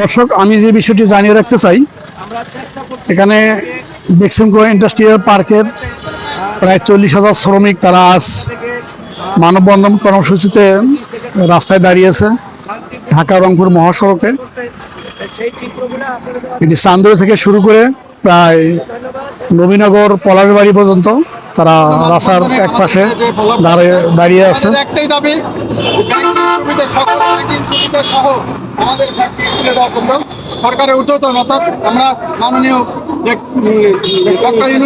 দর্শক, আমি যে বিষয়টি জানিয়ে রাখতে চাই, এখানে বেক্সিমকো ইন্ডাস্ট্রিয়াল পার্কের প্রায় চল্লিশ হাজার শ্রমিক তারা আজ মানববন্ধন কর্মসূচিতে রাস্তায় দাঁড়িয়েছে, ঢাকা রংপুর মহাসড়কে। এটি চান্দুয়া থেকে শুরু করে প্রায় নবীনগর, পলাশবাড়ি পর্যন্ত। তারা রাস্তার এক পাশে দাঁড়িয়ে আছে। একটাই দাবি সহ আমাদের সরকারের উদ্যোতন অর্থাৎ আমরা মাননীয়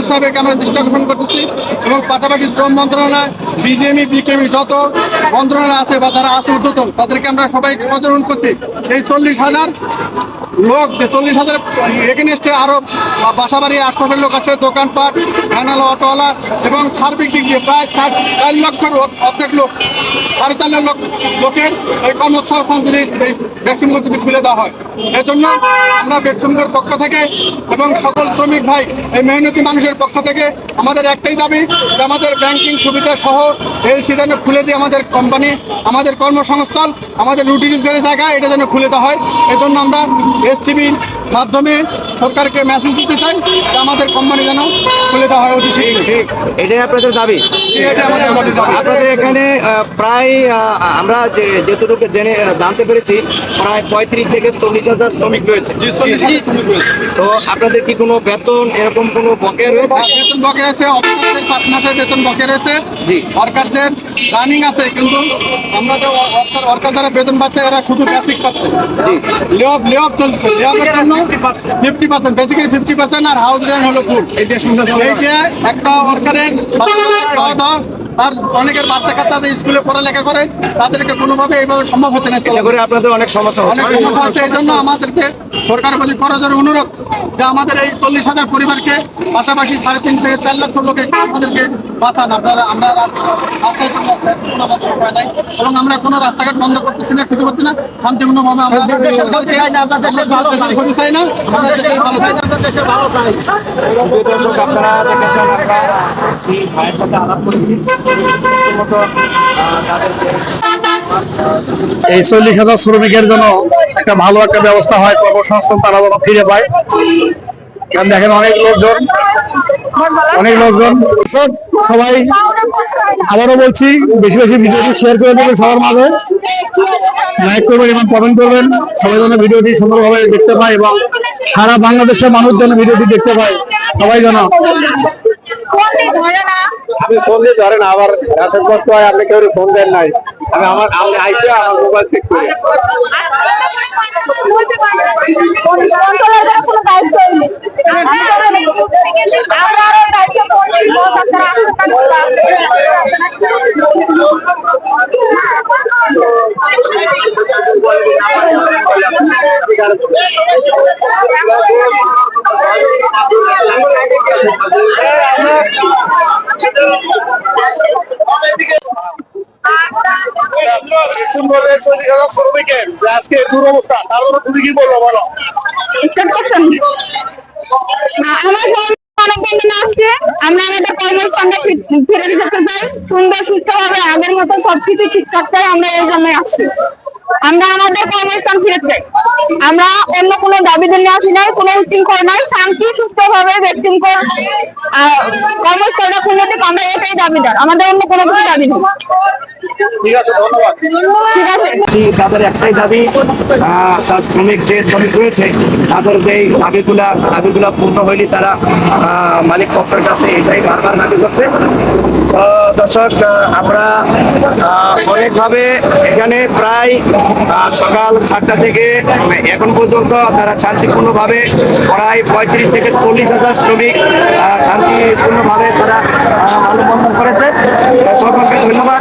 সাহেবকে আমরা দৃষ্টি আকর্ষণ করতেছি এবং পাশাপাশি শ্রম মন্ত্রণালয়, বিজেপি, বিকেপি যত মন্ত্রণালয় আছে বা যারা আছে উদ্যোতন তাদেরকে আমরা সবাই প্রচলন করছি। এই চল্লিশ হাজার লোক যে চল্লিশ হাজার এগেনস্টে আরও বাসা বাড়ির আশপাশের লোক আছে, দোকানপাট ভ্যানালা অটোওয়ালা এবং সার্বিক দিক দিয়ে প্রায় চার চার লক্ষের অর্ধেক লোক, সাড়ে চার লক্ষ লোকের এই কর্মসংস্থান যদি এই ভ্যাকসিনগুলো যদি খুলে দেওয়া হয়। এই জন্য আমরা ভ্যাকসিনগুলোর পক্ষ থেকে এবং সকল শ্রমিক ভাই, এই মেহনতি মানুষের পক্ষ থেকে আমাদের একটাই দাবি যে আমাদের ব্যাংকিং সুবিধা সহ এলসি যেন খুলে দিয়ে আমাদের কোম্পানি আমাদের কর্মসংস্থান, আমাদের রুটি রোজগারের জায়গা, এটা যেন খুলে দেওয়া হয়। এই জন্য আমরা এস টিভির মাধ্যমে সরকারকে মেসেজ দিতে চাই যে আমাদের কোম্পানি যেন খুলে দেওয়া হয় অতি শীঘ্রই এটাই আপনাদের দাবি এটা আমাদের দাবি। এখানে প্রায় আমরা যে যেটুকু জেনে জানতে পেরেছি প্রায় পঁয়ত্রিশ থেকে চল্লিশ হাজার শ্রমিক রয়েছে। তো আপনাদের কি কোনো বেতন এরকম কোনো বকেয়া রয়েছে? বেতন বকে অফিসারদের পাঁচ মাসের বেতন বকে রয়েছে। জি। ওয়ার্কারদের রানিং আছে কিন্তু আমরা যে ওয়ার্কার ওয়ার্কার যারা বেতন পাচ্ছে এরা শুধু বেসিক পাচ্ছে। জি। লেঅফ লেঅফ চলছে। লেঅফের জন্য fifty percent basically fifty percent আর হাউস রেন্ট হলো ফুল এই যে একটা ওয়ার্কারের খাওয়া দাওয়া আর অনেকের বাচ্চা কাচ্চা স্কুলে পড়ালেখা করে তাদেরকে কোনোভাবে এইভাবে সম্ভব হচ্ছে না করে আপনাদের অনেক সমস্যা অনেক সমস্যা হচ্ছে এই জন্য আমাদেরকে সরকারের প্রতি করজোর অনুরোধ যে আমাদের এই চল্লিশ হাজার পরিবারকে পাশাপাশি সাড়ে তিন থেকে চার লক্ষ লোকে আমাদেরকে বাঁচান। আপনারা আমরা রাস্তায় কোনো কোনো আমাদের উপায় নাই এবং আমরা কোনো রাস্তাঘাট বন্ধ করতেছি না খুঁজে করছি না শান্তিপূর্ণভাবে আমরা ক্ষতি চাই না, আপনারা দেখেছেন আমরা এই ভাইয়ের সাথে আলাপ করেছি। এই চল্লিশ হাজার শ্রমিকের জন্য একটা ভালো একটা ব্যবস্থা হয়, কর্মসংস্থান তারা যেন ফিরে পায়। কারণ দেখেন অনেক লোকজন অনেক লোকজন, সব সবাই আবারও বলছি, বেশি বেশি ভিডিওটি শেয়ার করে দেবেন সবার মাঝে। লাইক করবেন এবং কমেন্ট করবেন। সবাই যেন ভিডিওটি সুন্দরভাবে দেখতে পায় এবং সারা বাংলাদেশের মানুষ যেন ভিডিওটি দেখতে পায়। সবাই যেন আপনি ফোন দিয়ে ধরেন আবার রাতের কষ্ট হয় আপনি কেউ ফোন দেন নাই আমি আমার আমি আইসে আমার মোবাইল চেক করি আজকে দুরবস্থা তারপরে তুমি কি বলব বলো আমরা আমাদের কর্মস্থানে ফি- ফিরে যেতে চাই সুন্দর সুস্থভাবে আগের মতো সবকিছু ঠিকঠাক করে আমরা এই জন্য আসছি আমরা আমাদের কর্মস্থান ফিরে চাই। আমরা অন্য কোনো দাবি জন্য আসি নাই কোনো উচ্ছৃঙ্খল নাই শান্তি সুস্থভাবে ব্যক্তিঙ্কর কর্মস্থলটা খুলতে আমরা এটাই দাবিদার। আমাদের অন্য কোনো কিছু দাবি নেই। ঠিক আছে ধন্যবাদ। ঠিক আছে। জি, তাদের একটাই দাবি আহ, শ্রমিক যে শ্রমিক রয়েছে তাদের যে দাবিগুলা দাবিগুলা পূর্ণ হয়নি তারা আহ, মালিক পক্ষের কাছে এটাই বারবার দাবি করছে। দর্শক আমরা অনেকভাবে এখানে প্রায় সকাল সাতটা থেকে, এখন পর্যন্ত তারা শান্তিপূর্ণভাবে প্রায় পঁয়ত্রিশ থেকে চল্লিশ হাজার শ্রমিক শান্তিপূর্ণভাবে তারা মানববন্ধন করেছে। সকলকে ধন্যবাদ।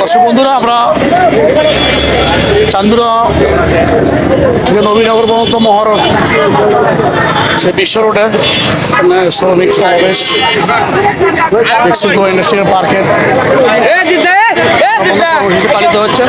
দর্শক বন্ধুরা আমরা চান্দুরা থেকে নবীনগর পর্যন্ত মহরম সে বিশ্ব রোডে। শ্রমিক সমাবেশ মেক্সিকো ইন্ডাস্ট্রিয়াল পার্কে পালিত হচ্ছে।